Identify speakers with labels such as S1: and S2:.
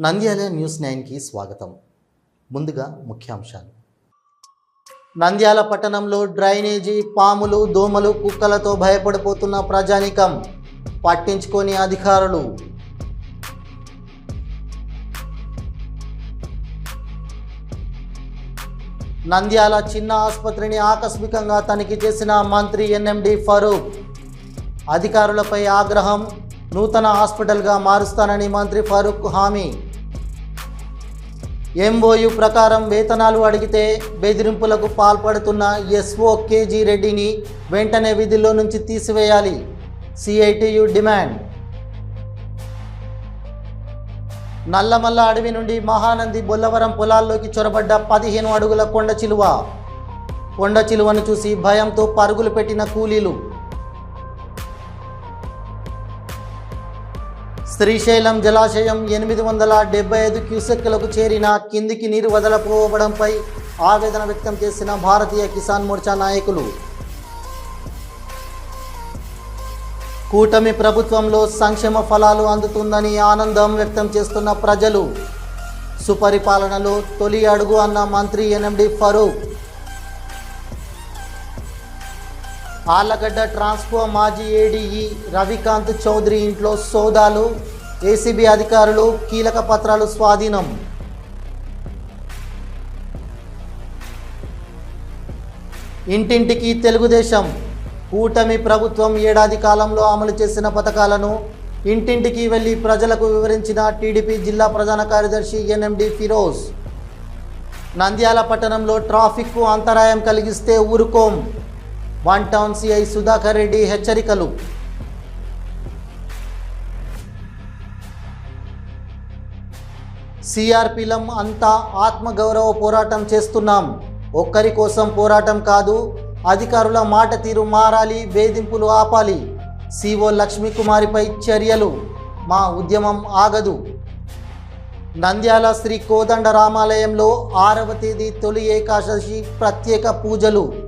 S1: Nandyal news నైన్కి స్వాగతం. ముందుగా ముఖ్యాంశాలు. నంద్యాల పట్టణంలో డ్రైనేజీ పాములు దోమలు కుక్కలతో భయపడిపోతున్న ప్రజానికం పట్టించుకొని అధికారులు. నంద్యాల చిన్న ఆసుపత్రిని ఆకస్మికంగా తనిఖీ చేసిన మంత్రి ఎన్ఎండి ఫరూక్ అధికారులపై ఆగ్రహం నూతన హాస్పిటల్గా మారుస్తానని మంత్రి ఫరూక్ హామీ. ఎంఓయు ప్రకారం వేతనాలు అడిగితే బెదిరింపులకు పాల్పడుతున్న ఎస్ఓ కేజీ రెడ్డిని వెంటనే విధుల్లో నుంచి తీసివేయాలి. CITU demand. నల్లమల్ల అడవి నుండి మహానంది బొల్లవరం పొలాల్లోకి చొరబడ్డ పదిహేను అడుగుల కొండ చిలువ. కొండ చిలువను చూసి భయంతో పరుగులు పెట్టిన కూలీలు. శ్రీశైలం జలాశయం ఎనిమిది వందల డెబ్బై ఐదు క్యూసెక్కులకు చేరిన కిందికి నీరు వదలపోవడంపై ఆవేదన వ్యక్తం చేసిన భారతీయ కిసాన్ మోర్చా నాయకులు. కూటమి ప్రభుత్వంలో సంక్షేమ ఫలాలు అందుతుందని ఆనందం వ్యక్తం చేస్తున్న ప్రజలు. సుపరిపాలనలో తొలి అడుగు అన్న మంత్రి ఎన్ఎండి ఫరూక్ ఆళ్ళగడ్డ ట్రాన్స్కో మాజీ ఏడీఈ రవికాంత్ చౌదరి ఇంట్లో సోదాలు. ఏసీబీ అధికారులు కీలక పత్రాలు స్వాధీనం. ఇంటింటికి తెలుగుదేశం. కూటమి ప్రభుత్వం ఏడాది కాలంలో అమలు చేసిన పథకాలను ఇంటింటికి వెళ్ళి ప్రజలకు వివరించిన టీడీపీ జిల్లా ప్రధాన కార్యదర్శి ఎన్ఎండి ఫిరోజ్. నంద్యాల పట్టణంలో ట్రాఫిక్కు అంతరాయం కలిగిస్తే ఊరుకోం. One town CI Sudhakar Reddy హెచ్చరికలు. సిఆర్పిలం అంతా ఆత్మగౌరవ పోరాటం చేస్తున్నాం. ఒక్కరి కోసం పోరాటం కాదు అధికారుల మాట తీరు మారాలి వేధింపులు ఆపాలి. సిఓ లక్ష్మీకుమారిపై చర్యలు. మా ఉద్యమం ఆగదు. నంద్యాల శ్రీ కోదండ రామాలయంలో ఆరవ తేదీ తొలి ఏకాదశి ప్రత్యేక పూజలు.